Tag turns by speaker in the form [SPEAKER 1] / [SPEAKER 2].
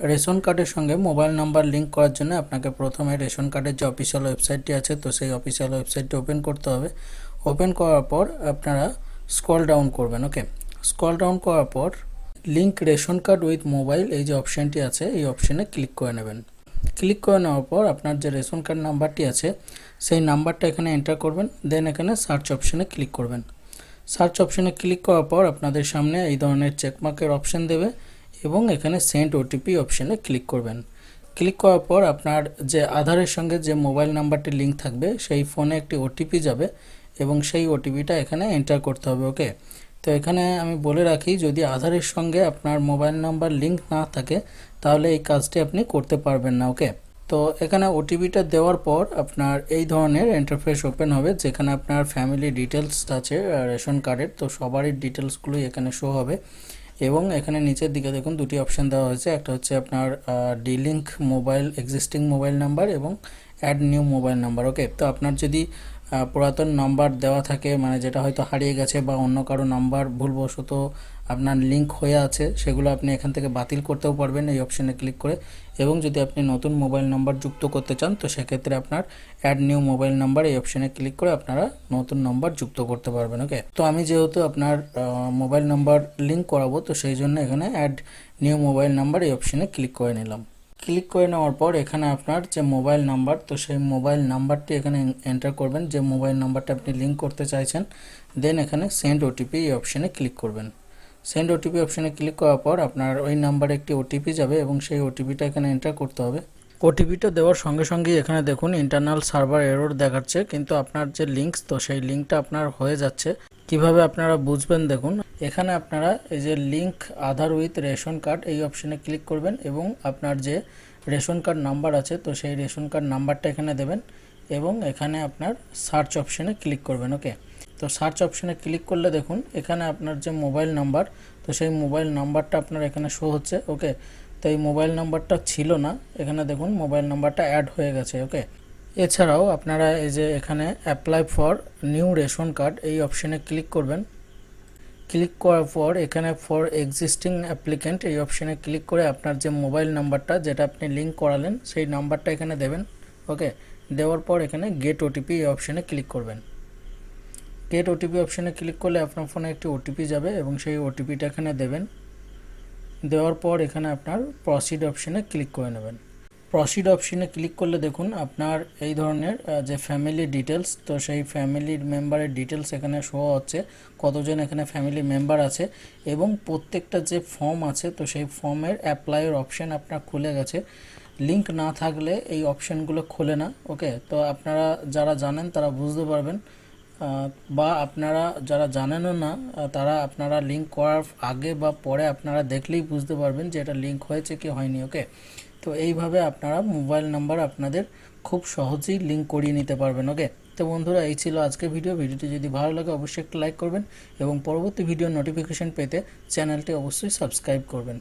[SPEAKER 1] Ration কার্ডের সঙ্গে mobile number link করার জন্য আপনাকে প্রথমে রেশন কার্ডের যে অফিসিয়াল ওয়েবসাইটটি আছে, তো সেই অফিসিয়াল ওয়েবসাইটটি ওপেন করতে হবে। ওপেন করার পর আপনারা স্ক্রল ডাউন করবেন ওকে স্ক্রল ডাউন করার পর link ration card with mobile এই যে অপশানটি আছে, এই অপশানে ক্লিক করে নেবেন। ক্লিক করে নেওয়ার পর আপনার যে রেশন কার্ড নাম্বারটি আছে, সেই নাম্বারটা এখানে এন্টার করবেন দেন এখানে সার্চ অপশানে ক্লিক করবেন। সার্চ অপশানে ক্লিক করার পর আপনাদের সামনে এই ধরনের চেকমার্কের অপশান দেবে। এবং এখানে সেন্ড ওটিপি অপশানে ক্লিক করবেন। ক্লিক করার পর আপনার যে আধারের সঙ্গে যে মোবাইল নাম্বারটি লিঙ্ক থাকবে, সেই ফোনে একটি ওটিপি যাবে এবং সেই ওটিপিটা এখানে এন্টার করতে হবে ওকে তো এখানে আমি বলে রাখি, যদি আধারের সঙ্গে আপনার মোবাইল নাম্বার লিঙ্ক না থাকে, তাহলে এই কাজটি আপনি করতে পারবেন না ওকে তো এখানে ওটিপিটা দেওয়ার পর আপনার এই ধরনের ইন্টারফেস ওপেন হবে, যেখানে আপনার ফ্যামিলি ডিটেলস আছে, রেশন কার্ডের তো সবারই ডিটেলসগুলোই এখানে শো হবে। এবং এখানে নিচের দিকে দেখুন দুটি অপশান দেওয়া হয়েছে। একটা হচ্ছে আপনার delink mobile existing mobile number এবং add new mobile number okay তো আপনার যদি পুরাতন নাম্বার দেওয়া থাকে মানে যেটা হয়তো হারিয়ে গেছে বা অন্য কারও নাম্বার ভুলবশত আপনার লিংক হয়ে আছে, সেগুলো আপনি এখান থেকে বাতিল করতেও পারবেন এই অপশানে ক্লিক করে। এবং যদি আপনি নতুন মোবাইল নাম্বার যুক্ত করতে চান, তো সেক্ষেত্রে আপনার অ্যাড নিউ মোবাইল নাম্বার এই অপশানে ক্লিক করে আপনারা নতুন নাম্বার যুক্ত করতে পারবেন ওকে তো আমি যেহেতু আপনার মোবাইল নাম্বার লিংক করাবো, তো সেই জন্য এখানে অ্যাড নিউ মোবাইল নাম্বার এই অপশানে ক্লিক করে নিলাম। ক্লিক করে নেওয়ার পর এখানে আপনার যে মোবাইল নাম্বার তো সেই মোবাইল নাম্বারটি এখানে এন্টার করবেন। যে মোবাইল নাম্বারটা আপনি লিংক করতে চাইছেন দেন এখানে সেন্ড ওটিপি এই অপশানে ক্লিক করবেন। সেন্ড ওটিপি অপশানে ক্লিক করার পর আপনার ওই নাম্বারে একটি ওটিপি যাবে এবং সেই ওটিপিটা এখানে এন্টার করতে হবে। ওটিপিটা দেওয়ার সঙ্গে সঙ্গেই এখানে দেখুন ইন্টারনাল সার্ভার এরর দেখাচ্ছে, কিন্তু আপনার যে লিঙ্কস তো সেই লিঙ্কটা আপনার হয়ে যাচ্ছে। কীভাবে আপনারা বুঝবেন দেখুন। এখানে আপনারা এই যে link Aadhaar with ration card এই অপশানে ক্লিক করবেন এবং আপনার যে রেশন কার্ড নাম্বার আছে, তো সেই রেশন কার্ড নাম্বারটা এখানে দেবেন এবং এখানে আপনার সার্চ অপশানে ক্লিক করবেন ওকে তো সার্চ অপশানে ক্লিক করলে দেখুন, এখানে আপনার যে মোবাইল নাম্বার তো সেই মোবাইল নাম্বারটা আপনার এখানে শো হচ্ছে ওকে তো এই মোবাইল নাম্বারটা ছিল না, এখানে দেখুন মোবাইল নাম্বারটা অ্যাড হয়ে গেছে ওকে এছাড়াও আপনারা এই যে এখানে apply for new ration card এই অপশানে ক্লিক করবেন। ক্লিক করার পর এখানে ফর এক্সিস্টিং অ্যাপ্লিক্যান্ট এই অপশানে ক্লিক করে আপনার যে মোবাইল নাম্বারটা যেটা আপনি লিঙ্ক করালেন, সেই নাম্বারটা এখানে দেবেন। ওকে দেওয়ার পর এখানে গেট ওটিপি এই অপশানে ক্লিক করবেন। গেট ওটিপি অপশানে ক্লিক করলে আপনার ফোনে একটি ওটিপি যাবে এবং সেই ওটিপিটা এখানে দেবেন। দেওয়ার পর এখানে আপনার প্রসিড অপশানে ক্লিক করে নেবেন। প্রসিড অপশানে ক্লিক করলে দেখুন আপনার এই ধরনের যে ফ্যামিলি ডিটেলস তো সেই ফ্যামিলির মেম্বারের ডিটেলস এখানে শো হচ্ছে, কতজন এখানে ফ্যামিলি মেম্বার আছে, এবং প্রত্যেকটা যে ফর্ম আছে, তো সেই ফর্মের অ্যাপ্লাইয়ের অপশান আপনার খুলে গেছে। লিংক না থাকলে এই অপশানগুলো খোলে না ওকে তো আপনারা যারা জানেন তারা বুঝতে পারবেন বা আপনারা যারা জানেনও না তারা আপনারা লিঙ্ক করার আগে বা পরে আপনারা দেখলেই বুঝতে পারবেন যে এটা লিঙ্ক হয়েছে কি হয়নি ওকে তো এইভাবে আপনারা মোবাইল নাম্বার আপনাদের খুব সহজেই লিঙ্ক করিয়ে নিতে পারবেন ওকে তো বন্ধুরা, এই ছিল আজকের ভিডিও ভিডিওটি যদি ভালো লাগে, অবশ্যই একটা লাইক করবেন এবং পরবর্তী ভিডিও নোটিফিকেশন পেতে চ্যানেলটি অবশ্যই সাবস্ক্রাইব করবেন।